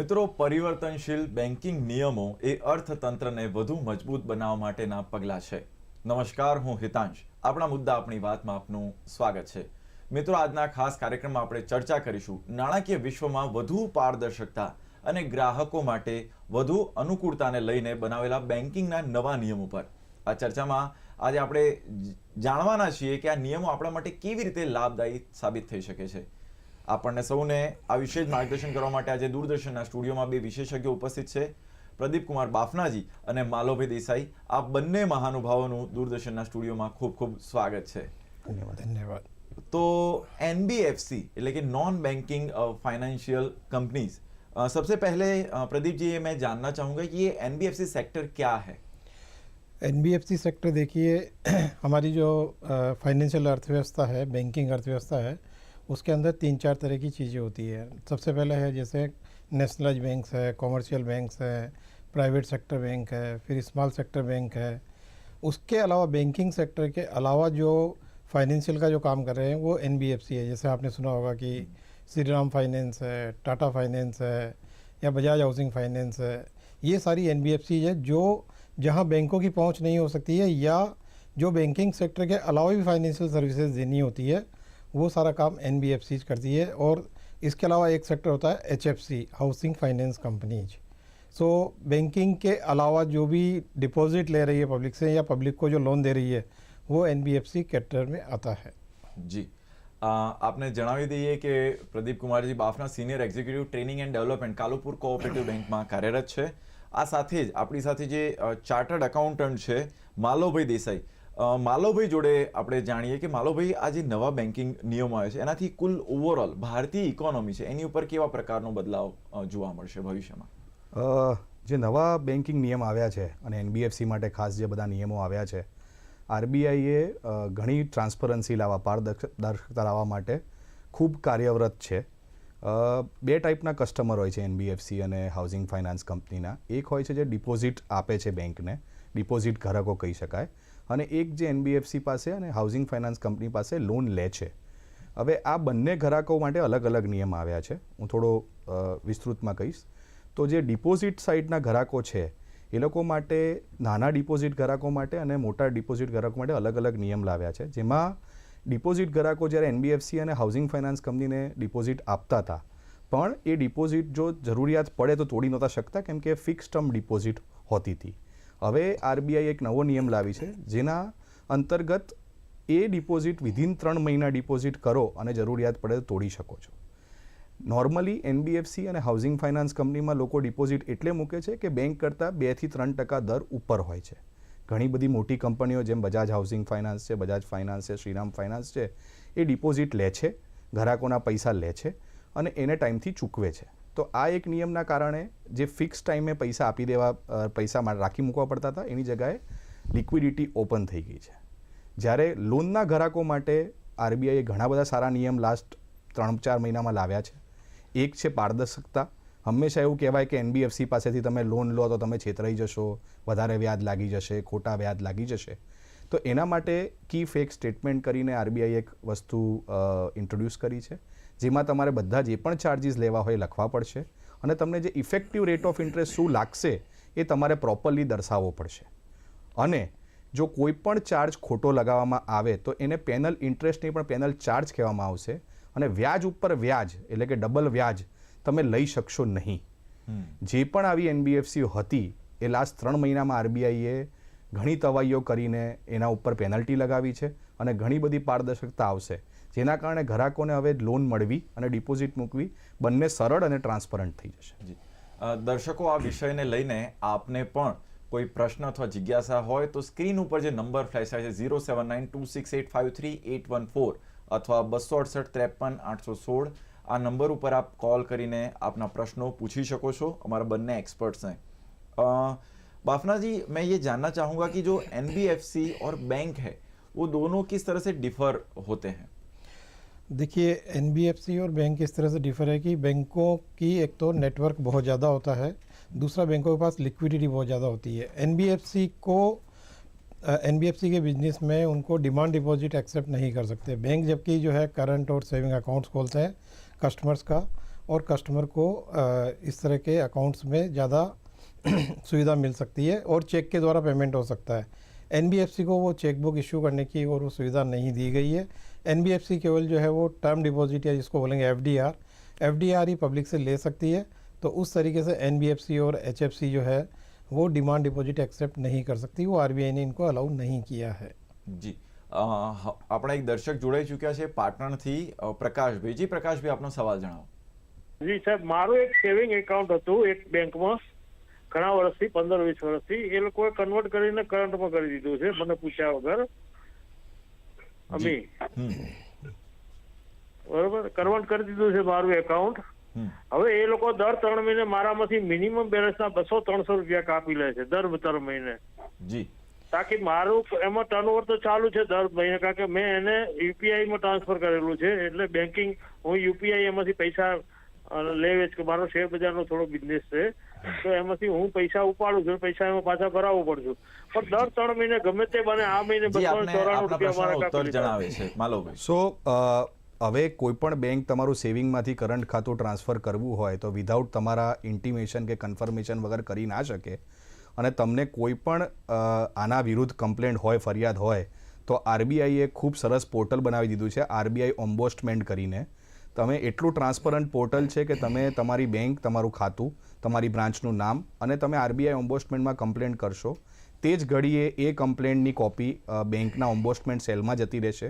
મિત્રો, પરિવર્તનશીલ બેન્કિંગ નિયમો એ અર્થતંત્રને વધુ મજબૂત બનાવવા માટેના પગલાં છે. નમસ્કાર, હું હિતાંશ. આપણા મુદ્દા આપણી વાતમાં આપનું સ્વાગત છે. મિત્રો, આજના ખાસ કાર્યક્રમમાં આપણે ચર્ચા કરીશું નાણાકીય વિશ્વમાં વધુ પારદર્શકતા અને ગ્રાહકો માટે વધુ અનુકૂળતાને લઈને બનાવેલા બેન્કિંગના નવા નિયમો પર. આ ચર્ચામાં આજે આપણે જાણવાના છીએ કે આ નિયમો આપણા માટે કેવી રીતે લાભદાયી સાબિત થઈ શકે છે. આપણને સૌને આ વિશે જ માર્ગદર્શન કરવા માટે આજે દૂરદર્શનના સ્ટુડિયોમાં બે વિશેષજ્ઞો ઉપસ્થિત છે પ્રદીપ કુમાર બાફનાજી અને માલોભાઈ દેસાઈ આ બંને મહાનુભાવોનું દૂરદર્શનના સ્ટુડિયોમાં ખૂબ ખૂબ સ્વાગત છે धन्यवाद धन्यवाद तो एनबीएफसी એટલે કે नॉन बैंकिंग फाइनेंशियल कंपनीज सबसे पहले अ, प्रदीप जी ये मैं जानना चाहूंगा कि ये एनबीएफसी सेक्टर क्या है एन सेक्टर देखिए हमारी जो फाइनेंशियल अर्थव्यवस्था है बैंकिंग अर्थव्यवस्था है उसके अंदर तीन चार तरह की चीज़ें होती है। सबसे पहले है जैसे नेशनलाइज बैंक्स है, कॉमर्शियल बैंक्स है, प्राइवेट सेक्टर बैंक है, फिर स्मॉल सेक्टर बैंक है। उसके अलावा बैंकिंग सेक्टर के अलावा जो फाइनेंशियल का जो काम कर रहे हैं वो एनबीएफसी है। जैसे आपने सुना होगा कि श्री राम फाइनेंस है, टाटा फाइनेंस है या बजाज हाउसिंग फाइनेंस है। ये सारी एनबीएफसी है जो जहाँ बैंकों की पहुँच नहीं हो सकती है या जो बैंकिंग सेक्टर के अलावा भी फाइनेंशियल सर्विसेज़ देनी होती है वो सारा काम एन करती है और इसके अलावा एक सेक्टर होता है H housing finance companies so banking के अलावा जो भी डिपॉजिट ले रही है पब्लिक से या पब्लिक को जो लोन दे रही है वो एन कैटर में आता है જી અ, આપને જણાવી દઈએ કે Pradeep Kumar ji Bafna senior executive training and development Kalupur cooperative બેંકમાં કાર્યરત છે આ સાથે જ આપણી સાથે જે ચાર્ટર્ડ એકાઉન્ટન્ટ છે માલોભાઈ દેસાઈ અ, માલોભાઈ જોડે આપણે જાણીએ કે માલોભાઈ આ જે નવા બેન્કિંગ નિયમો આવે છે એનાથી કુલ ઓવરઓલ ભારતીય ઇકોનોમી છે એની ઉપર કેવા પ્રકારનો બદલાવ જોવા મળશે ભવિષ્યમાં? જે નવા બેન્કિંગ નિયમ આવ્યા છે અને એનબીએફસી માટે ખાસ જે બધા નિયમો આવ્યા છે આરબીઆઈએ ઘણી ટ્રાન્સપરન્સી લાવવા પારદર્શકતા લાવવા માટે ખૂબ કાર્યરત છે. બે ટાઈપના કસ્ટમર હોય છે એનબીએફસી અને હાઉસિંગ ફાઇનાન્સ કંપનીના એક હોય છે જે ડિપોઝિટ આપે છે બેંકને ડિપોઝિટ ઘરકો કહી શકાય. અને એક જે એનબીએફસી પાસે અને હાઉસિંગ ફાઇનાન્સ કંપની પાસે લોન લે છે. હવે આ બંને ગ્રાહકો માટે અલગ અલગ નિયમ આવ્યા છે. હું થોડો વિસ્તૃતમાં કહીશ. તો જે ડિપોઝિટ સાઇડના ગ્રાહકો છે, એ લોકો માટે, નાના ડિપોઝિટ ગ્રાહકો માટે અને મોટા ડિપોઝિટ ગ્રાહકો માટે અલગ અલગ નિયમ લાવ્યા છે. જેમાં ડિપોઝિટ ગ્રાહકો જ્યારે એનબીએફસી અને હાઉસિંગ ફાઇનાન્સ કંપનીને ડિપોઝિટ આપતા હતા. પણ એ ડિપોઝિટ જો જરૂરિયાત પડે તો તોડી નહોતા શકતા, કેમ કે ફિક્સ ટર્મ ડિપોઝિટ હોતી હતી. હવે આરબીઆઈ એક નવો નિયમ લાવી છે, જેના અંતર્ગત એ ડિપોઝિટ વિધિન ત્રણ મહિના ડિપોઝિટ કરો અને જરૂરિયાત પડે તોડી શકો છો. નોર્મલી એનબીએફસી અને હાઉસિંગ ફાઇનાન્સ કંપનીમાં લોકો ડિપોઝિટ એટલે મૂકે છે કે બેંક કરતાં બેથી ત્રણ ટકા દર ઉપર હોય છે. ઘણી બધી મોટી કંપનીઓ જેમ બજાજ હાઉસિંગ ફાઇનાન્સ છે બજાજ ફાઇનાન્સ છે શ્રીરામ ફાઇનાન્સ છે, એ ડિપોઝિટ લે છે ગ્રાહકોના પૈસા લે છે અને એને ટાઈમથી ચૂકવે છે. તો આ એક નિયમના કારણે જે ફિક્સ ટાઈમે પૈસા આપી દેવા પૈસા રાખી મૂકવા પડતા હતા, એની જગ્યાએ લિક્વિડિટી ઓપન થઈ ગઈ છે. જ્યારે લોનના ગ્રાહકો માટે આરબીઆઈએ ઘણા બધા સારા નિયમ લાસ્ટ ત્રણ, ચાર મહિનામાં લાવ્યા છે. એક છે પારદર્શકતા. હંમેશા એવું કહેવાય કે એનબીએફસી પાસેથી તમે લોન લો તો તમે છેતરાઈ જશો, વધારે વ્યાજ લાગી જશે, ખોટા વ્યાજ લાગી જશે. તો એના માટે કી ફેક સ્ટેટમેન્ટ કરીને આરબીઆઈ એક વસ્તુ ઇન્ટ્રોડ્યુસ કરી છે. જેમાં તમારે બધા જે પણ ચાર્જિસ લેવા હોય લખવા પડશે અને તમને જે ઇફેક્ટિવ રેટ ઓફ ઇન્ટરેસ્ટ શું લાગશે એ તમારે પ્રોપરલી દર્શાવવો પડશે. અને જો કોઈ પણ ચાર્જ ખોટો લગાવવામાં આવે તો એને પેનલ ઇન્ટરેસ્ટની પણ પેનલ ચાર્જ કહેવામાં આવશે અને વ્યાજ ઉપર વ્યાજ એટલે કે ડબલ વ્યાજ તમે લઈ શકશો નહીં. જે પણ આવી એનબીએફસી હતી એ લાસ્ટ ત્રણ મહિનામાં આરબીઆઈએ ઘણી તવાઈઓ કરીને એના ઉપર પેનલ્ટી લગાવી છે અને ઘણી બધી પારદર્શકતા આવશે. જેના કારણે ગ્રાહકોને હવે લોન મળવી અને ડિપોઝિટ મૂકવી બંને સરળ અને ટ્રાન્સપરન્ટ થઈ જશે જી અ, દર્શકો આ વિષયને લઈને આપને પણ કોઈ પ્રશ્ન અથવા જિજ્ઞાસા હોય તો સ્ક્રીન ઉપર જે નંબર ફ્લેશ થાય છે zero seven nine two six eight five three eight one four અથવા બસો અડસઠ ત્રેપન આઠસો સોળ આ નંબર ઉપર આપ કોલ કરીને આપના પ્રશ્નો પૂછી શકો છો અમારા બંને एक्सपर्ट्स हैं अ, बाफना जी मैं ये जानना चाहूँगा कि जो एन और बैंक है वो दोनों किस तरह से डिफर होते हैं देखिए एनबीएफसी और बैंक इस तरह से डिफर है कि बैंकों की एक तो नेटवर्क बहुत ज़्यादा होता है दूसरा बैंकों के पास लिक्विडिटी बहुत ज़्यादा होती है। एनबीएफसी को एनबीएफसी के बिज़नेस में उनको डिमांड डिपॉजिट एक्सेप्ट नहीं कर सकते। बैंक जबकि जो है करंट और सेविंग अकाउंट्स खोलते हैं कस्टमर्स का और कस्टमर को अ, इस तरह के अकाउंट्स में ज़्यादा सुविधा मिल सकती है और चेक के द्वारा पेमेंट हो सकता है। एन को वो चेक बुक इशू करने की और वो सुविधा नहीं दी गई है एन केवल जो है वो टर्म डिपॉजिट या जिसको बोलेंगे F D R F D R ही पब्लिक से ले सकती है तो उस तरीके से एन और एच जो है वो डिमांड डिपॉजिट एक्सेप्ट नहीं कर सकती वो आर ने इनको अलाउ नहीं किया है જી અ, હ- આપણા એક દર્શક જોડાઈ ચૂક્યા છે પાટણથી અ, પ્રકાશભાઈ જી પ્રકાશભાઈ આપનો સવાલ જણાવો જી સાહેબ મારું એક સેવિંગ એકાઉન્ટ હતું એક બેંકમાં ઘણા વર્ષથી પંદર વીસ વર્ષથી એ લોકોએ કન્વર્ટ કરીને કરંટમાં કરી દીધું છે મને પૂછ્યા વગર. અમી. બરોબર? કન્વર્ટ કરી દીધું છે મારું એકાઉન્ટ હવે એ લોકો દર ત્રણ મહિને મારામાંથી મિનિમમ બેલેન્સના બસો ત્રણસો રૂપિયા કાપી લે છે દર ત્રણ મહિને. જી. તાકી મારું એમાં ટર્નઓવર તો ચાલુ છે દર મહિને કારણ કે મેં એને યુપીઆઈ માં ટ્રાન્સફર કરેલું છે એટલે બેન્કિંગ હું યુપીઆઈ એમાંથી પૈસા લેવે છે કે મારો શેર બજારનો થોડો બિઝનેસ છે. તો એમાંથી હું પૈસા ઉપાડું છું પૈસા એમાં પાછા ભરાવું પડશે. પણ દર ત્રણ મહિને ગમે તે બને આ મહિને બસો ચોરાણું રૂપિયા મારા સો હવે કોઈ પણ બેંક તમારું સેવિંગમાંથી કરંટ ખાતું ટ્રાન્સફર કરવું હોય તો વિધાઉટ તમારા ઇન્ટિમેશન કે કન્ફર્મેશન વગર કરી ના શકે અને તમને કોઈ પણ આના વિરુદ્ધ કમ્પ્લેન્ટ હોય ફરિયાદ હોય તો આરબીઆઈએ ખૂબ સરસ પોર્ટલ બનાવી દીધું છે. આરબીઆઈ ઓમ્બોસ્ટમેન્ટ કરીને. તમે એટલું ટ્રાન્સપરન્ટ પોર્ટલ છે કે તમે તમારી બેંક તમારું ખાતું, તમારી બ્રાન્ચનું નામ અને તમે આરબીઆઈ ઓમ્બોસ્ટમેન્ટમાં કમ્પ્લેન કરશો, તે જ ઘડીએ એ કમ્પ્લેન્ટની કોપી બેંકના ઓમ્બોસ્ટમેન્ટ સેલમાં જતી રહેશે.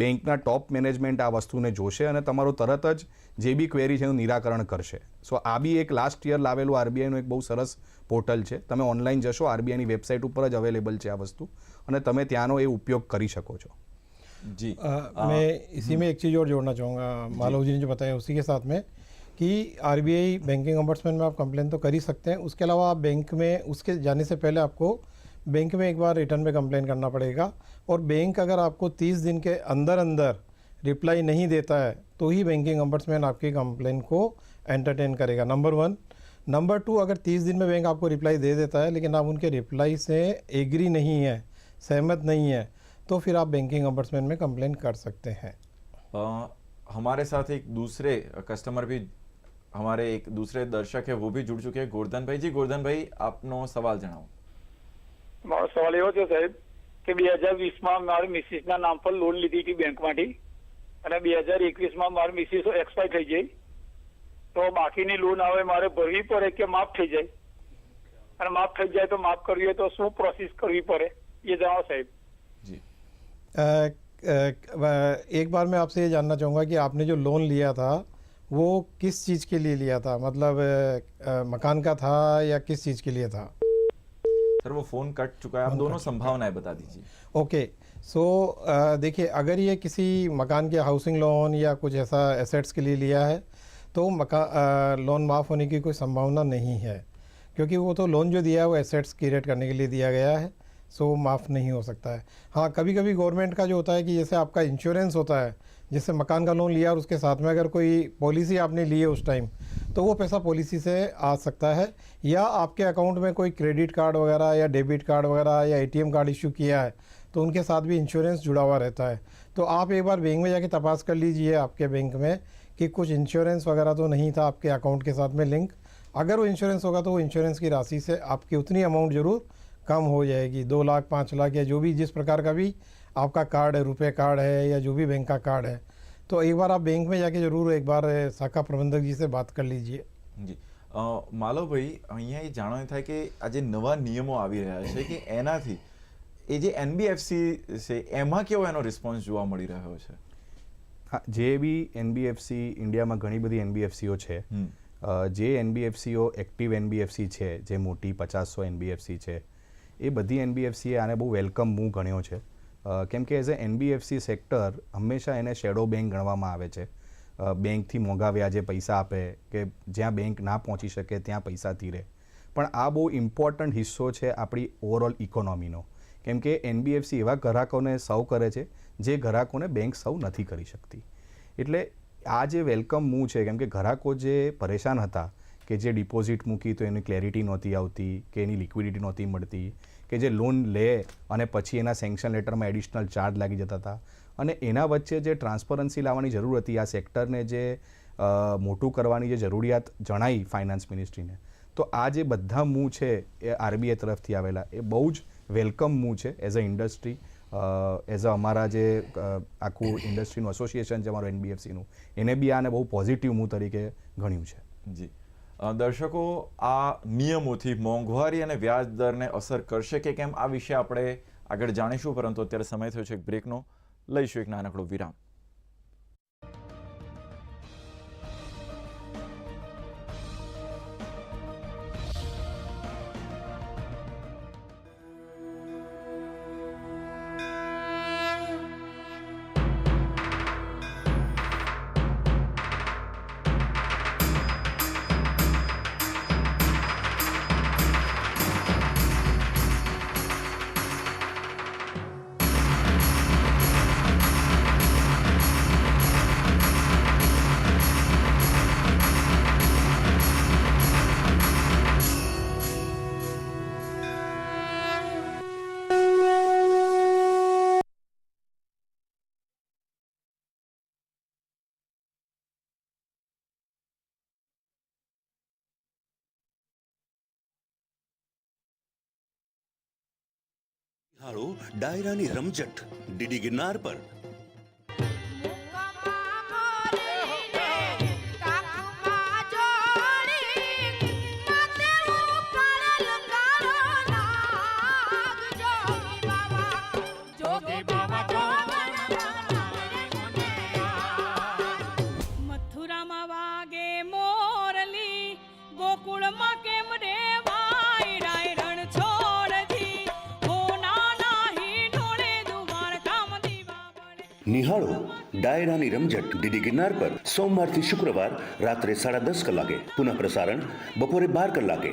બેંકના ટોપ મેનેજમેન્ટ આ વસ્તુને જોશે અને તમારું તરત જ જે બી ક્વેરી છે એનું નિરાકરણ કરશે. સો આ બી એક લાસ્ટ યર લાવેલું આરબીઆઈનું એક બહુ સરસ પોર્ટલ છે. તમે ઓનલાઈન જશો આરબીઆઈની વેબસાઇટ ઉપર જ અવેલેબલ છે આ વસ્તુ અને તમે ત્યાંનો એ ઉપયોગ કરી શકો છો. જી अ, मैं इसी में एक चीज़ और जोड़ना चाहूँगा। मालव जी ने जो बताया उसी के साथ में कि आरबीआई बैंकिंग अम्बर्समैन में आप कंप्लेन तो कर ही सकते हैं। उसके अलावा आप बैंक में उसके जाने से पहले आपको बैंक में एक बार रिटर्न में कंप्लेन करना पड़ेगा। और बैंक अगर आपको 30 दिन के अंदर अंदर रिप्लाई नहीं देता है तो ही बैंकिंग अम्बर्समैन आपकी कंप्लेन को एंटरटेन करेगा नंबर वन नंबर टू अगर 30 दिन में बैंक आपको रिप्लाई दे देता है लेकिन आप उनके रिप्लाई से एग्री नहीं है सहमत नहीं है तो फिर आप बैंकिंग अम्बर्समैन में कंप्लेन कर सकते हैं अ, हमारे साथ एक दूसरे कस्टमर भी हमारे एक दूसरे दर्शक है वो भी जुड़ चुके हैं गोवर्धन भाई जी गोवर्धन भाई આપનો સવાલ જણાવો મારો સવાલ એવો છે સાહેબ કે બે હજાર વીસમાં મારી મિસિસના નામ પર લોન લીધી હતી બેંકમાંથી અને બે હજાર એકવીસમાં મારી મિસિસ એક્સપાયર થઈ ગઈ તો બાકીની લોન હવે મારે ભરવી પડે કે માફ થઈ જાય અને માફ થઈ જાય તો માફ કરવી હોય તો શું પ્રોસેસ કરવી પડે એ જણાવો સાહેબ જી अ, अ, व- एक बार मैं आपसे ये जानना चाहूँगा कि आपने जो लोन लिया था वो किस चीज़ के लिए लिया था? मतलब अ, मकान का था या किस चीज़ के लिए था? सर वो फ़ोन कट चुका है। आप दोनों संभावनाएँ बता दीजिए। ओके सो देखिए अगर ये किसी मकान के हाउसिंग लोन या कुछ ऐसा एसेट्स के लिए लिया है तो मकान लोन माफ़ होने की कोई संभावना नहीं है। क्योंकि वो तो लोन जो दिया है वो एसेट्स क्रिएट करने के लिए दिया गया है। सो वो माफ़ नहीं हो सकता है। हाँ कभी कभी गवर्नमेंट का जो होता है कि जैसे आपका इंश्योरेंस होता है, जैसे मकान का लोन लिया और उसके साथ में अगर कोई पॉलिसी आपने ली है उस टाइम तो वो पैसा पॉलिसी से आ सकता है। या आपके अकाउंट में कोई क्रेडिट कार्ड वगैरह या डेबिट कार्ड वगैरह या एटीएम कार्ड इशू किया है तो उनके साथ भी इंश्योरेंस जुड़ा हुआ रहता है। तो आप एक बार बैंक में जाके तपास कर लीजिए आपके बैंक में कि कुछ इंश्योरेंस वगैरह तो नहीं था आपके अकाउंट के साथ में लिंक अगर वो इंश्योरेंस होगा तो वो इंश्योरेंस की राशि से आपकी उतनी अमाउंट ज़रूर कम हो जाएगी दो लाख पाँच लाख या जो भी जिस प्रकार का भी आपका कार्ड है रुपए कार्ड है या जो भी बैंक का कार्ड है तो एक बार आप बैंक में जाके ज़रूर एक बार अ, शाखा प्रबंधक जी से बात कर लीजिए જી અ, માલવભાઈ અહીંયા એ જાણવાનું થાય કે આ જે નવા નિયમો આવી રહ્યા છે કે એનાથી એ જે એનબીએફસી છે એમાં કેવો એનો રિસ્પોન્સ જોવા મળી રહ્યો છે હા જે બી એનબીએફસી ઇન્ડિયામાં ઘણી બધી એનબીએફસીઓ છે હમ અ, જે એનબીએફસીઓ એક્ટિવ એનબીએફસી છે જે મોટી પચાસસો એનબીએફસી છે એ બધી એનબીએફસીએ આને બહુ વેલકમ મૂવ ગણ્યો છે. કેમ કે એઝ અ એનબીએફસી સેક્ટર હંમેશા એને શેડો બેંક ગણવામાં આવે છે. બેંકથી મોંઘા વ્યાજે પૈસા આપે કે જ્યાં બેંક ના પહોંચી શકે ત્યાં પૈસા ધીરે પણ આ બહુ ઇમ્પોર્ટન્ટ હિસ્સો છે આપણી ઓવરઓલ ઇકોનોમીનો કેમ કે એનબીએફસી એવા ગ્રાહકોને સૌ કરે છે જે ગ્રાહકોને બેંક સર્વ નથી કરી શકતી. એટલે આ જે વેલકમ મૂવ છે, કેમ કે ગ્રાહકો જે પરેશાન હતા કે જે ડિપોઝિટ મૂકી તો એની ક્લેરિટી નહોતી આવતી, કે એની લિક્વિડિટી નહોતી મળતી, કે જે લોન લે અને પછી એના સેન્કશન લેટરમાં એડિશનલ ચાર્જ લાગી જતા હતા. અને એના વચ્ચે જે ટ્રાન્સપરન્સી લાવવાની જરૂર હતી, આ સેક્ટરને જે મોટું કરવાની જે જરૂરિયાત જણાઈ ફાઇનાન્સ મિનિસ્ટ્રીને તો આ જે બધા મૂવ છે એ આરબીઆઈ તરફથી આવેલા. એ બહુ જ વેલકમ મૂવ છે as a industry as a અમારા જે આખું ઇન્ડસ્ટ્રીનું એસોસિએશન છે અમારું એનબીએફસીનું એને બી આને બહુ પોઝિટિવ મૂવ તરીકે ગણ્યું છે. જી. દર્શકો, આ નિયમોથી મોંઘવારી અને વ્યાજ દરને અસર કરશે કે કેમ, આ વિશે આપણે આગળ જાણીશું, પરંતુ અત્યારે સમય થયો છે એક બ્રેકનો. લઈશું એક નાનકડો વિરામ. નિહાળો ડાયરાની રમઝટ ડીડી ગિરનાર પર. મથુરામાં વાગે મોરલી ગોકુળમાં કેમ રે નિહાળો ડાયરાની રમઝટ ડીડી ગિરનાર પર સોમવારથી શુક્રવાર રાત્રે સાડા દસ કલાકે પુનઃ પ્રસારણ બપોરે બાર કલાકે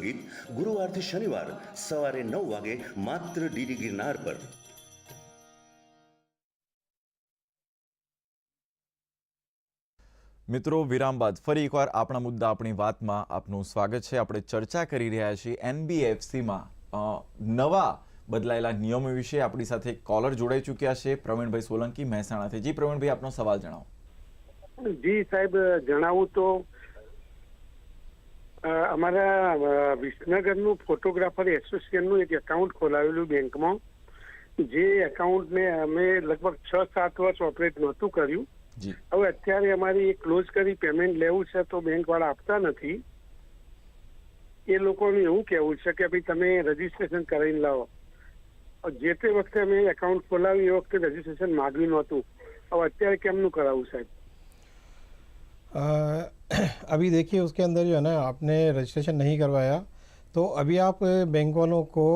સંગીત ગુરુવારથી શનિવાર સવારે નવ વાગે માત્ર ડીડી ગિરનાર પર. મિત્રો વિરામ બાદ ફરી એકવાર આપણા મુદ્દા આપણી વાતમાં આપનું સ્વાગત છે. આપણે ચર્ચા કરી રહ્યા છીએ એનબીએફસીમાં. નવા બદલાયેલા નિયમો વિશે આપણી સાથે કોલર જોડાઈ ચૂક્યા છે પ્રવીણભાઈ સોલંકી મહેસાણાથી. જી પ્રવીણભાઈ આપનો સવાલ જણાવો. જી સાહેબ જણાવું તો અમારા વિસનગરનું ફોટોગ્રાફર એસોસિએશનનું એક એકાઉન્ટ ખોલાવેલું બેંકમાં. જે એકાઉન્ટને અમે લગભગ છ સાત વર્ષ ઓપરેટ નહોતું કર્યું. હવે અત્યારે અમારી એક ક્લોઝ કરી પેમેન્ટ લેવું છે તો બેંક વાળા આપતા નથી. એ લોકોનું એવું કહેવું છે કે ભાઈ તમે રજીસ્ટ્રેશન કરાવીને લાવો. જે તે વખતે અમે એકાઉન્ટ ખોલાવ્યું એ વખતે રજીસ્ટ્રેશન માગ્યું નહોતું. હવે અત્યારે કેમનું કરાવવું સાહેબ? अभी देखिए, उसके अंदर जो है ना, आपने रजिस्ट्रेशन नहीं करवाया तो अभी आप बैंक वालों को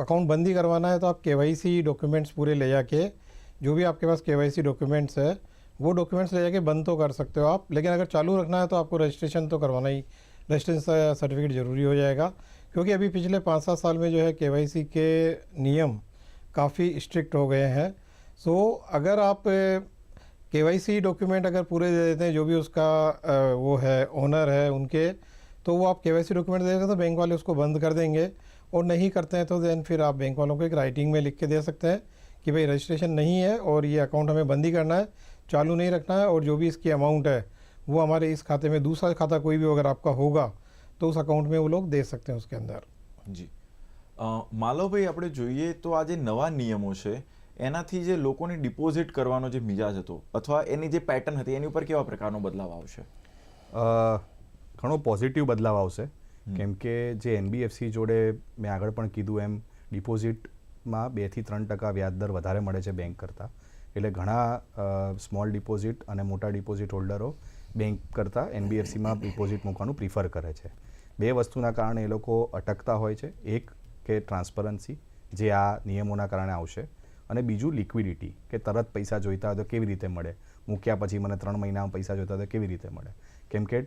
अकाउंट बंद ही करवाना है तो आप के डॉक्यूमेंट्स पूरे ले जाके, जो भी आपके पास के डॉक्यूमेंट्स है, वो डॉक्यूमेंट्स ले जाके बंद तो कर सकते हो आप, लेकिन अगर चालू रखना है तो आपको रजिस्ट्रेशन तो करवाना ही रजिस्ट्रेशन सर्टिफिकेट ज़रूरी हो जाएगा, क्योंकि अभी पिछले पाँच सात साल में जो है के के नियम काफ़ी स्ट्रिक्ट हो गए हैं। सो अगर आप के डॉक्यूमेंट अगर पूरे दे देते हैं जो भी उसका अ, वो है ओनर है उनके तो वो आप के डॉक्यूमेंट दे देते हैं तो बैंक वाले उसको बंद कर देंगे और नहीं करते हैं तो देन फिर आप बैंक वालों को एक राइटिंग में लिख के दे सकते हैं कि भाई रजिस्ट्रेशन नहीं है और ये अकाउंट हमें बंद ही करना है चालू नहीं रखना है और जो भी इसकी अमाउंट है वो हमारे इस खाते में दूसरा खाता कोई भी अगर आपका होगा तो उस अकाउंट में वो लोग दे सकते हैं उसके अंदर જી અ, માલવભાઈ આપણે જોઈએ તો આ જે નવા નિયમો છે એનાથી જે લોકોની ડિપોઝિટ કરવાનો જે મિજાજ હતો અથવા એની જે પેટર્ન હતી એની ઉપર કેવા પ્રકારનો બદલાવ આવશે? ઘણો પોઝિટિવ બદલાવ આવશે. કેમ કે જે એનબીએફસી જોડે મેં આગળ પણ કીધું એમ ડિપોઝિટમાં બેથી ત્રણ ટકા વ્યાજ દર વધારે મળે છે બેંક કરતાં. એટલે ઘણા સ્મોલ ડિપોઝિટ અને મોટા ડિપોઝિટ હોલ્ડરો બેંક કરતાં એનબીએફસીમાં ડિપોઝિટ મૂકવાનું પ્રિફર કરે છે. બે વસ્તુના કારણે એ લોકો અટકતા હોય છે. એક કે ટ્રાન્સપરન્સી જે આ નિયમોના કારણે આવશે. અને બીજું લિક્વિડિટી કે તરત પૈસા જોઈતા હોય તો કેવી રીતે મળે? મૂક્યા પછી મને ત્રણ મહિનામાં પૈસા જોઈતા હોય તો કેવી રીતે મળે? કેમ કે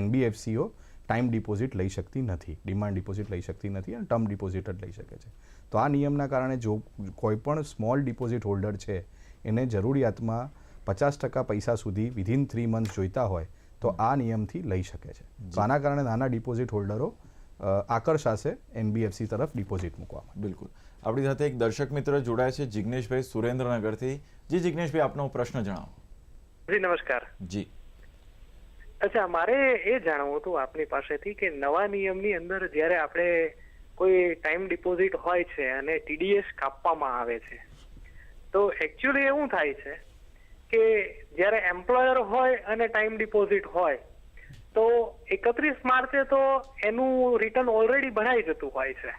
એનબીએફસીઓ ટાઈમ ડિપોઝિટ લઈ શકતી નથી ડિમાન્ડ ડિપોઝિટ લઈ શકતી નથી અને ટર્મ ડિપોઝિટ જ લઈ શકે છે. તો આ નિયમના કારણે જો કોઈ પણ સ્મોલ ડિપોઝિટ હોલ્ડર છે એને જરૂરિયાતમાં પચાસ ટકા પૈસા સુધી વિધિન થ્રી મંથ જોઈતા હોય તો આ નિયમથી લઈ શકે છે. તો આના કારણે નાના ડિપોઝિટ હોલ્ડરો આકર્ષાશે એનબીએફસી તરફ ડિપોઝિટ મૂકવામાં. બિલકુલ. આપણી સાથે એક દર્શક મિત્ર જોડાય છે જિગ્નેશભાઈ સુરેન્દ્રનગરથી. જી જિગ્નેશભાઈ આપનો પ્રશ્ન જણાવો. જી નમસ્કાર. જી. અચ્છા મારે એ જાણવું હતું આપની પાસેથી કે નવા નિયમની અંદર જ્યારે આપણે કોઈ ટાઈમ ડિપોઝિટ હોય છે અને ટીડીએસ કાપવામાં આવે છે તો એકચ્યુઅલી એવું થાય છે કે જ્યારે એમ્પ્લોયર હોય અને ટાઈમ ડિપોઝિટ હોય તો એકત્રીસ માર્ચે તો એનું રિટર્ન ઓલરેડી ભરાઈ જતું હોય છે.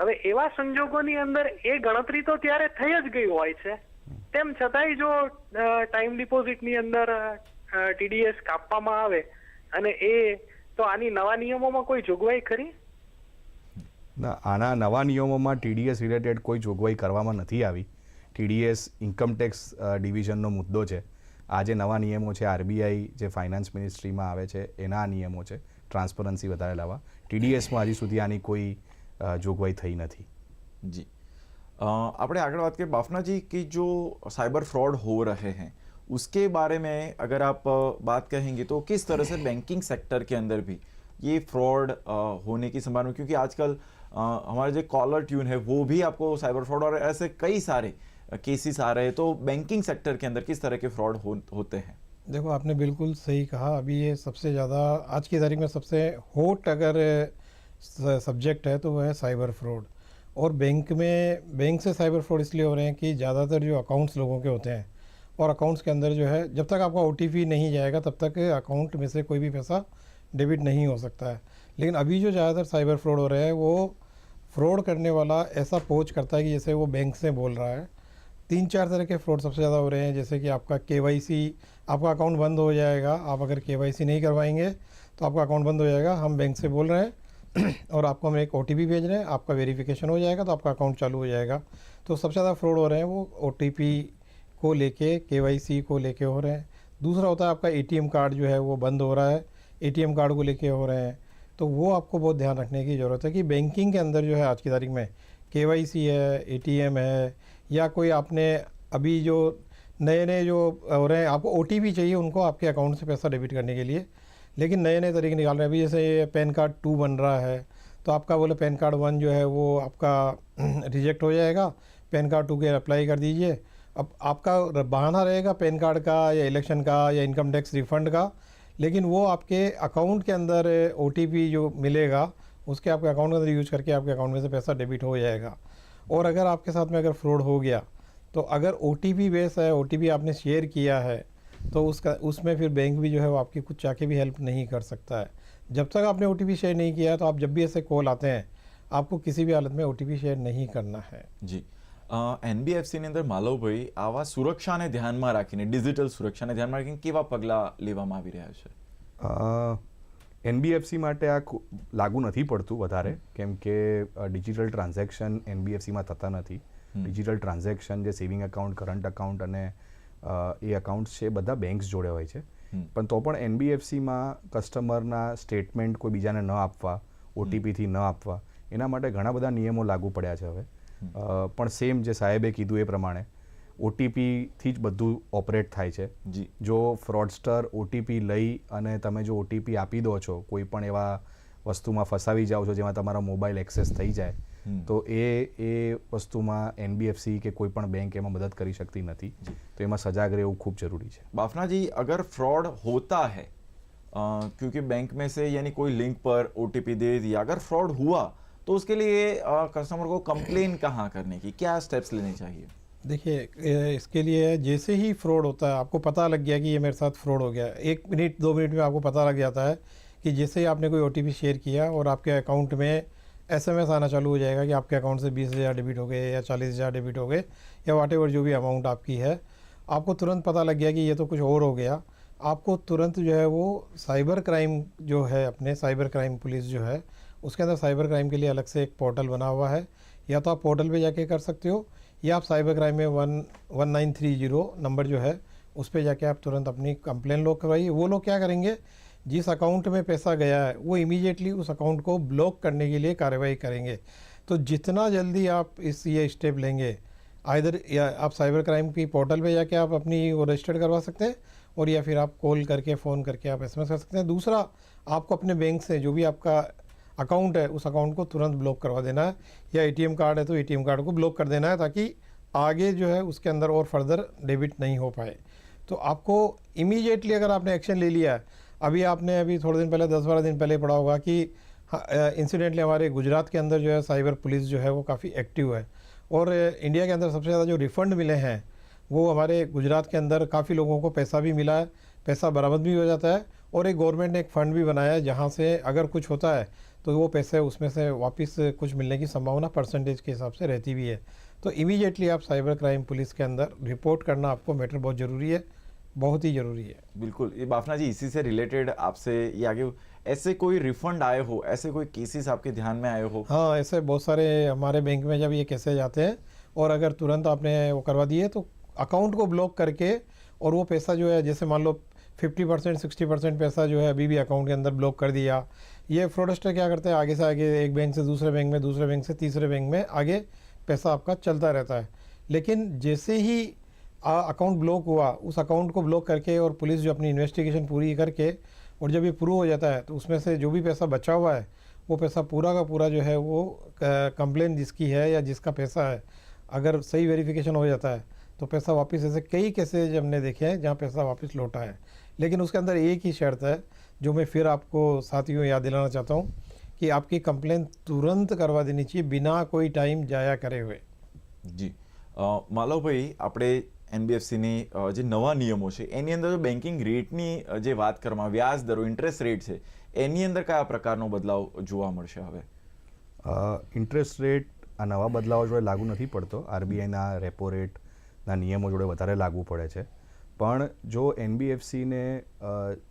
હવે એવા સંજોગોની અંદર એ ગણતરી તો ત્યારે થઈ જ ગઈ હોય છે. તેમ છતાંય જો ટાઈમ ડિપોઝિટની અંદર ટીડીએસ કાપવામાં આવે અને એ, તો આની નવા નિયમોમાં કોઈ જોગવાઈ ખરી? ના, આના નવા નિયમોમાં ટીડીએસ રિલેટેડ કોઈ જોગવાઈ કરવામાં નથી આવી. ટીડીએસ ઇન્કમટેક્સ ડિવિઝનનો મુદ્દો છે. આ જે નવા નિયમો છે આરબીઆઈ જે ફાઇનાન્સ મિનિસ્ટ્રીમાં આવે છે, એના નિયમો છે ટ્રાન્સપરન્સી વધારે લાવવા. ટીડીએસમાં હજી સુધી આની કોઈ જોગવાઈ થઈ નથી जी अ, આપણે આગળ बात करें बाफना जी कि जो साइबर फ्रॉड हो रहे हैं उसके बारे में अगर आप अ, बात कहेंगे तो किस तरह से बैंकिंग सेक्टर के अंदर भी ये फ्रॉड होने की संभावना क्योंकि आजकल अ, हमारे जो कॉलर ट्यून है वो भी आपको साइबर फ्रॉड और ऐसे कई सारे केसेस आ रहे हैं तो बैंकिंग सेक्टर के अंदर किस तरह के फ्रॉड हो, होते हैं देखो आपने बिल्कुल सही कहा अभी ये सबसे ज़्यादा आज की तारीख में सबसे होट अगर सब्जेक्ट है तो वह है साइबर फ्रॉड और बैंक में बैंक से साइबर फ्रॉड इसलिए हो रहे हैं कि ज़्यादातर जो अकाउंट्स लोगों के होते हैं, और अकाउंट्स के अंदर जो है, जब तक आपका ओटीपी नहीं जाएगा, तब तक अकाउंट में से कोई भी पैसा डेबिट नहीं हो सकता है. लेकिन अभी जो ज़्यादातर साइबर फ्रॉड हो रहे हैं, वो फ्रॉड करने वाला ऐसा पोच करता है कि जैसे वो बैंक से बोल रहा है. तीन चार तरह के फ्रॉड सबसे ज़्यादा हो रहे हैं, जैसे कि आपका के आपका अकाउंट बंद हो जाएगा. आप अगर के नहीं करवाएँगे तो आपका अकाउंट बंद हो जाएगा. हम बैंक से बोल रहे हैं और आपको हम एक ओटीपी भेज रहे हैं, आपका वेरिफिकेशन हो जाएगा तो आपका अकाउंट चालू हो जाएगा। तो सबसे ज़्यादा फ्रॉड हो रहे हैं वो ओटीपी को लेके के को लेके हो रहे हैं। दूसरा होता है आपका एटीएम कार्ड जो है वो बंद हो रहा है। एटीएम कार्ड को लेके हो रहे हैं। तो वो आपको बहुत ध्यान रखने की ज़रूरत है कि बैंकिंग के अंदर जो है आज की तारीख में के है एटीएम है, या कोई आपने अभी जो नए नए जो हो रहे हैं, आपको ओटीपी चाहिए, उनको आपके अकाउंट से पैसा डेबिट करने के लिए। लेकिन नए नए तरीके निकाल रहे हैं। अभी जैसे ये पैन कार्ड टू बन रहा है तो आपका बोले पैन कार्ड वन जो है वो आपका रिजेक्ट हो जाएगा। पैन कार्ड टू के अप्लाई कर दीजिए। अब आपका बहाना रहेगा पैन कार्ड का या इलेक्शन का या इनकम टैक्स रिफंड का, लेकिन वो आपके अकाउंट के अंदर ओटीपी जो मिलेगा, उसके आपके अकाउंट के अंदर यूज़ करके आपके अकाउंट में से पैसा डेबिट हो जाएगा। और अगर आपके साथ में अगर फ्रॉड हो गया तो अगर ओ टी बेस है ओटीपी आपने शेयर किया है तो उसका उसमें फिर बैंक भी जो है वो आपकी कुछ चाके भी हेल्प नहीं कर सकता है जब तक आपने ओ शेयर नहीं किया तो आप जब भी ऐसे कॉल आते हैं आपको किसी भी हालत में ओ शेयर नहीं करना है જી એનબીએફસીની અંદર માલવભાઈ આવા સુરક્ષાને ધ્યાનમાં રાખીને ડિજિટલ સુરક્ષાને ધ્યાનમાં રાખીને કેવા પગલાં લેવામાં આવી રહ્યા છે એનબીએફસી માટે આ ખુ- લાગુ નથી પડતું વધારે કેમ કે ડિજિટલ ટ્રાન્ઝેક્શન એનબીએફસીમાં થતા નથી ડિજિટલ ટ્રાન્ઝેક્શન જે સેવિંગ એકાઉન્ટ કરંટ એકાઉન્ટ અને અ, એ એકાઉન્ટ્સ છે બધા બેંક્સ જોડે હોય છે. પણ તો પણ એનબીએફસીમાં કસ્ટમરના સ્ટેટમેન્ટ કોઈ બીજાને ન આપવા ઓટીપીથી ન આપવા એના માટે ઘણા બધા નિયમો લાગુ પડ્યા છે હવે. પણ સેમ જે સાહેબે કીધું એ પ્રમાણે ઓટીપીથી જ બધું ઓપરેટ થાય છે. જો. ફ્રોડસ્ટર ઓટીપી લઈ અને તમે જો ઓટીપી આપી દો છો કોઈ પણ એવા વસ્તુમાં ફસાવી જાઓ છો જેમાં તમારો મોબાઈલ એક્સેસ થઈ જાય. તો એ એ વસ્તુમાં એનબીએફસી કે કોઈ પણ બેંક એમાં મદદ કરી શકતી નથી તો એમાં સજાગ રહેવું ખૂબ જરૂરી છે बाफना जी अगर फ्रॉड होता है अ, क्योंकि बैंक में से यानी कोई लिंक पर ओ दे दिया अगर फ्रॉड हुआ तो उसके लिए अ, कस्टमर को कंप्लेन कहाँ करने की क्या स्टेप्स लेने चाहिए देखिए ए, इसके लिए जैसे ही फ्रॉड होता है आपको पता लग गया कि ये मेरे साथ फ्रॉड हो गया एक मिनट दो मिनट में आपको पता लग जाता है कि जैसे ही आपने कोई ओ शेयर किया और आपके अकाउंट में एसएमएस आना चालू हो जाएगा कि आपके अकाउंट से बीस हज़ार डेबिट हो गए या चालीस हज़ार डेबिट हो गए या वाट जो भी अमाउंट आपकी है। आपको तुरंत पता लग गया कि ये तो कुछ और हो गया। आपको तुरंत जो है वो साइबर क्राइम जो है, अपने साइबर क्राइम पुलिस जो है, उसके अंदर साइबर क्राइम के लिए अलग से एक पोर्टल बना हुआ है। या तो आप पोर्टल पे जाके कर सकते हो, या आप साइबर क्राइम में one one nine three zero number जो है, उस पर जाके आप तुरंत अपनी कंप्लेन लॉक करवाइए। वो लोग क्या करेंगे? जिस अकाउंट में पैसा गया है, वो इमीडिएटली उस अकाउंट को ब्लॉक करने के लिए कार्रवाई करेंगे। तो जितना जल्दी आप इस ये स्टेप लेंगे आइधर या आप साइबर क्राइम की पोर्टल पे जाके आप अपनी वो रजिस्टर्ड करवा सकते हैं, और या फिर आप कॉल करके फ़ोन करके आप एसएमएस कर सकते हैं। दूसरा, आपको अपने बैंक से जो भी आपका अकाउंट है, उस अकाउंट को तुरंत ब्लॉक करवा देना है, या एटीएम कार्ड है तो एटीएम कार्ड को ब्लॉक कर देना है, ताकि आगे जो है उसके अंदर और फर्दर डेबिट नहीं हो पाए। तो आपको इमीडिएटली अगर आपने एक्शन ले लिया है अभी आपने अभी थोड़े दिन पहले, दस बारह दिन पहले पढ़ा होगा कि इंसिडेंटली हमारे गुजरात के अंदर जो है साइबर पुलिस जो है वो काफ़ी एक्टिव है। और इंडिया के अंदर सबसे ज़्यादा जो रिफंड मिले हैं, वो हमारे गुजरात के अंदर काफ़ी लोगों को पैसा भी मिला है, पैसा बरामद भी हो जाता है और एक गवर्नमेंट ने एक फ़ंड भी बनाया है, जहाँ से अगर कुछ होता है तो वो पैसे उसमें से वापस कुछ मिलने की संभावना परसेंटेज के हिसाब से रहती भी है। तो इमीडिएटली आप साइबर क्राइम पुलिस के अंदर रिपोर्ट करना आपको मैटर बहुत ज़रूरी है। बहुत ही ज़रूरी है। बिल्कुल। ये बाफना जी इसी से रिलेटेड आपसे ये आगे ऐसे कोई रिफंड आए हो? ऐसे कोई केसेस आपके ध्यान में आए हो? हाँ ऐसे बहुत सारे हमारे बैंक में जब ये कैसे जाते हैं और अगर तुरंत आपने वो करवा दिए तो अकाउंट को ब्लॉक करके और वो पैसा जो है जैसे मान लो फिफ्टी परसेंट सिक्सटी परसेंट पैसा जो है अभी भी अकाउंट के अंदर ब्लॉक कर दिया। ये फ्रॉडस्टर क्या करते हैं? आगे से आगे एक बैंक से दूसरे बैंक में दूसरे बैंक से तीसरे बैंक में आगे पैसा आपका चलता रहता है। लेकिन जैसे ही अकाउंट ब्लॉक हुआ उस अकाउंट को ब्लॉक करके और पुलिस जो अपनी इन्वेस्टिगेशन पूरी करके और जब ये प्रूव हो जाता है तो उसमें से जो भी पैसा बचा हुआ है वो पैसा पूरा का पूरा जो है वो कंप्लेन जिसकी है या जिसका पैसा है अगर सही वेरिफिकेशन हो जाता है तो पैसा वापस ऐसे कई केसेज हमने देखे हैं जहाँ पैसा वापस लौटा है लेकिन उसके अंदर एक ही शर्त है जो मैं फिर आपको साथियों याद दिलाना चाहता हूँ कि आपकी कंप्लेन तुरंत करवा देनी चाहिए बिना कोई टाइम जाया करे हुए જી અ, માલવભાઈ આપણે એનબીએફસીની જે નવા નિયમો છે, એની અંદર જો બેન્કિંગ રેટની જે વાત કરવામાં વ્યાજ દરો ઇન્ટરેસ્ટ રેટ છે, એની અંદર કયા પ્રકારનો બદલાવ જોવા મળશે હવે? ઇન્ટરેસ્ટ રેટ આ નવા બદલાવો જોડે લાગુ નથી પડતો. આરબીઆઈના રેપો રેટના નિયમો જોડે વધારે લાગુ પડે છે. પણ જો એનબીએફસીને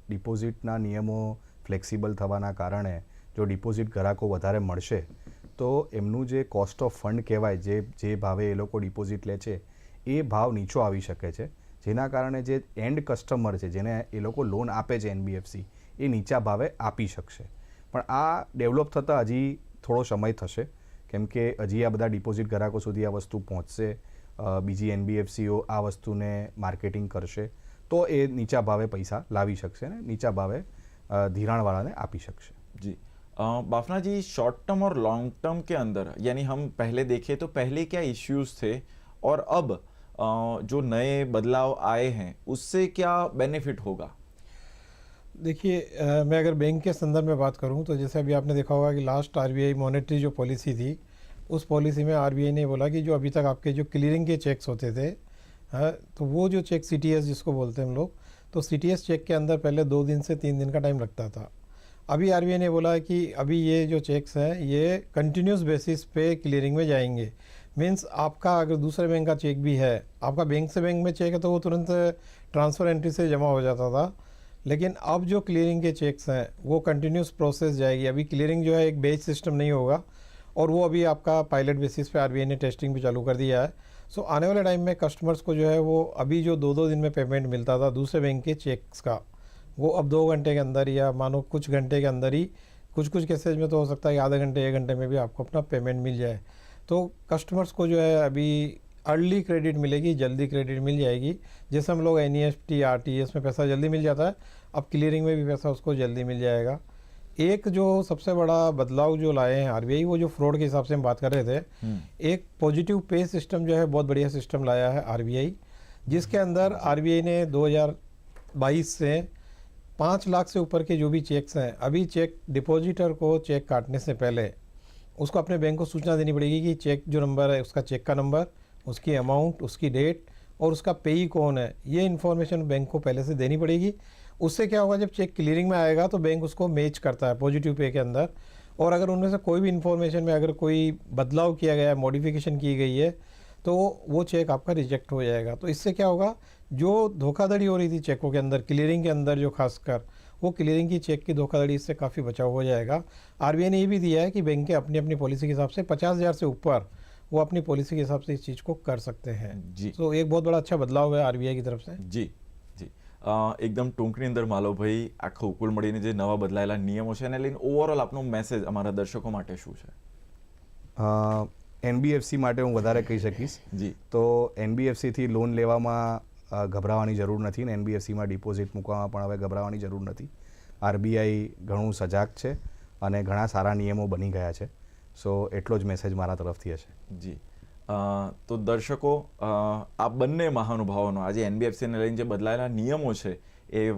ડિપોઝિટના નિયમો ફ્લેક્સિબલ થવાના કારણે જો ડિપોઝિટ ગ્રાહકો વધારે મળશે, તો એમનું જે કોસ્ટ ઓફ ફંડ કહેવાય, જે જે ભાવે એ લોકો ડિપોઝિટ લે છે એ ભાવ નીચો આવી શકે છે જેના કારણે જે એન્ડ કસ્ટમર છે જેને એ લોકો લોન આપે છે એનબીએફસી એ નીચા ભાવે આપી શકશે પણ આ ડેવલપ થતાં હજી થોડો સમય થશે કેમ કે હજી આ બધા ડિપોઝિટ ગ્રાહકો સુધી આ વસ્તુ પહોંચશે અ, બીજી એનબીએફસીઓ આ વસ્તુને માર્કેટિંગ કરશે તો એ નીચા ભાવે પૈસા લાવી શકશે ને નીચા ભાવે અ, ધિરાણવાળાને આપી શકશે जी अ, बाफना जी शॉर्ट टर्म और लॉन्ग टर्म के अंदर यानी हम पहले देखें तो पहले क्या इश्यूज थे और अब अ, जो नए बदलाव आए हैं उससे क्या बेनिफिट होगा? देखिए मैं अगर बैंक के संदर्भ में बात करूँ तो जैसे अभी आपने देखा होगा कि लास्ट आरबीआई मॉनेटरी जो पॉलिसी थी उस पॉलिसी में आरबीआई ने बोला कि जो अभी तक आपके जो क्लियरिंग के चेक्स होते थे हाँ, तो वो जो चेक सीटीएस जिसको बोलते हैं हम लोग तो सीटीएस चेक के अंदर पहले दो दिन से तीन दिन का टाइम लगता था। अभी आरबीआई ने बोला कि अभी ये जो चेक्स हैं ये कंटिन्यूस बेसिस पे क्लियरिंग में जाएँगे। मीन्स आपका अगर दूसरे बैंक का चेक भी है, आपका बैंक से बैंक में चेक है तो वो तुरंत ट्रांसफ़र एंट्री से जमा हो जाता था। लेकिन अब जो क्लियरिंग के चेक्स हैं, वो कंटिन्यूस प्रोसेस जाएगी। अभी क्लियरिंग जो है, एक बेच सिस्टम नहीं होगा, और वो अभी आपका पायलट बेसिस पे आरबीआई ने टेस्टिंग भी चालू कर दिया है। सो आने वाले टाइम में कस्टमर्स को जो है, वो अभी जो दो दो दिन में पेमेंट मिलता था दूसरे बैंक के चेक्स का, वो अब दो घंटे के अंदर या मानो कुछ घंटे के अंदर ही कुछ कुछ केसेज में तो हो सकता है आधे घंटे, एक घंटे में भी आपको अपना पेमेंट मिल जाए। तो कस्टमर्स को जो है अभी अर्ली क्रेडिट मिलेगी जल्दी क्रेडिट मिल जाएगी। जैसे हम लोग N E F T R T S में पैसा जल्दी मिल जाता है अब क्लियरिंग में भी पैसा उसको जल्दी मिल जाएगा। एक जो सबसे बड़ा बदलाव जो लाए हैं आरबीआई वो जो फ्रॉड के हिसाब से हम बात कर रहे थे एक पॉजिटिव पे सिस्टम जो है बहुत बढ़िया सिस्टम लाया है आरबीआई जिसके अंदर आरबीआई ने 2022 से पाँच लाख से ऊपर के जो भी चेक्स हैं अभी चेक डिपॉजिटर को चेक काटने से पहले उसको अपने बैंक को सूचना देनी पड़ेगी कि चेक जो नंबर है, उसका चेक का नंबर उसकी अमाउंट उसकी डेट और उसका पेई कौन है, ये इन्फॉर्मेशन बैंक को पहले से देनी पड़ेगी। उससे क्या होगा, जब चेक क्लियरिंग में आएगा तो बैंक उसको मैच करता है पॉजिटिव पे के अंदर। और अगर उनमें से कोई भी इन्फॉर्मेशन में अगर कोई बदलाव किया गया है मॉडिफिकेशन की गई है तो वो चेक आपका रिजेक्ट हो जाएगा। तो इससे क्या होगा, जो धोखाधड़ी हो रही थी चेकों के अंदर क्लियरिंग के अंदर जो खासकर वो क्लियरिंग की चेक की धोखाधड़ी इससे काफ़ी बचाव हो जाएगा आरबीआई ने ये भी दिया है कि बैंक के अपनी अपनी पॉलिसी के हिसाब से पचास हज़ार से ऊपर वो अपनी पॉलिसी के हिसाब से इस चीज़ को कर सकते हैं जी तो एक बहुत बड़ा अच्छा बदलाव है आरबीआई की तरफ से જી જી અ, એકદમ ટૂંકની અંદર માલોભાઈ આખો કુલ મળીને જે નવા બદલાયેલા નિયમો છે એને લઈને ઓવરઓલ આપનો મેસેજ અમારા દર્શકો માટે શું છે એનબીએફસી માટે હું વધારે કહી શકીશ જી તો એનબીએફસીથી લોન લેવામાં અ, ગભરાવાની જરૂર નથી ને એનબીએફસીમાં ડિપોઝિટ મૂકવામાં પણ હવે ગભરાવાની જરૂર નથી. આરબીઆઈ ઘણું સજાગ છે અને ઘણા સારા નિયમો બની ગયા છે. સો એટલો જ મેસેજ મારા તરફથી હશે. જી. તો દર્શકો આ બંને મહાનુભાવોનો આજે એનબીએફસીને લઈને જે બદલાયેલા નિયમો છે એ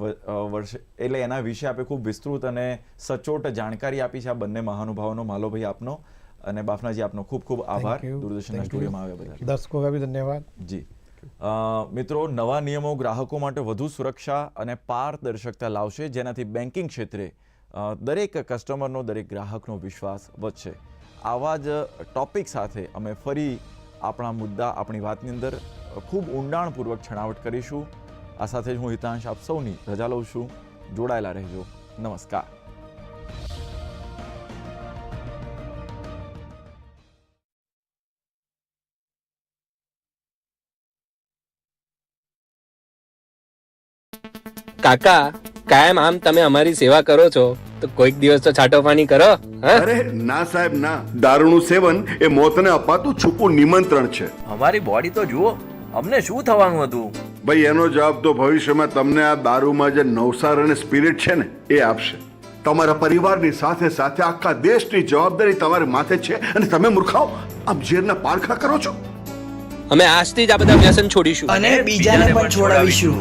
વર્ષે એટલે એના વિશે આપે ખૂબ વિસ્તૃત અને સચોટ જાણકારી આપી છે આ બંને મહાનુભાવોનો. માલોભાઈ આપનો અને બાફનાજી આપનો ખૂબ ખૂબ આભાર. દૂરદર્શનના સ્ટુડિયોમાં આવ્યા બધા દર્શકો ધન્યવાદ. જી. મિત્રો, નવા નિયમો ગ્રાહકો માટે વધુ સુરક્ષા અને પારદર્શકતા લાવશે, જેનાથી બેન્કિંગ ક્ષેત્રે દરેક કસ્ટમરનો, દરેક ગ્રાહકનો વિશ્વાસ વધશે. આવા જ ટોપિક સાથે અમે ફરી આપણા મુદ્દા, આપણી વાતની અંદર ખૂબ ઊંડાણપૂર્વક છણાવટ કરીશું. આ સાથે જ હું હિતાંશ આપ સૌની રજા લઉં છું. જોડાયેલા રહેજો. નમસ્કાર. કાકા કાયમ આમ તમે અમારી સેવા કરો છો તો કોઈક દિવસ તો છાટોફાની કરો અરે ના સાહેબ ના. દારૂનું સેવન એ મોતને અપાતું છૂપું નિમંત્રણ છે. અમારી બોડી તો જુઓ અમને શું થવાનું હતું? ભાઈ એનો જવાબ તો ભવિષ્યમાં તમને આ દારૂમાં જે નવસાર અને સ્પિરિટ છે ને એ આપશે. તમારા પરિવારની સાથે સાથે આખા દેશની જવાબદારી તમારી માથે છે અને તમે મૂર્ખાઓ આમ ઝેરના પારખા કરો છો? અમે આજથી જ આ બધા વ્યસન છોડીશું. અને બીજાને પણ છોડાવીશું.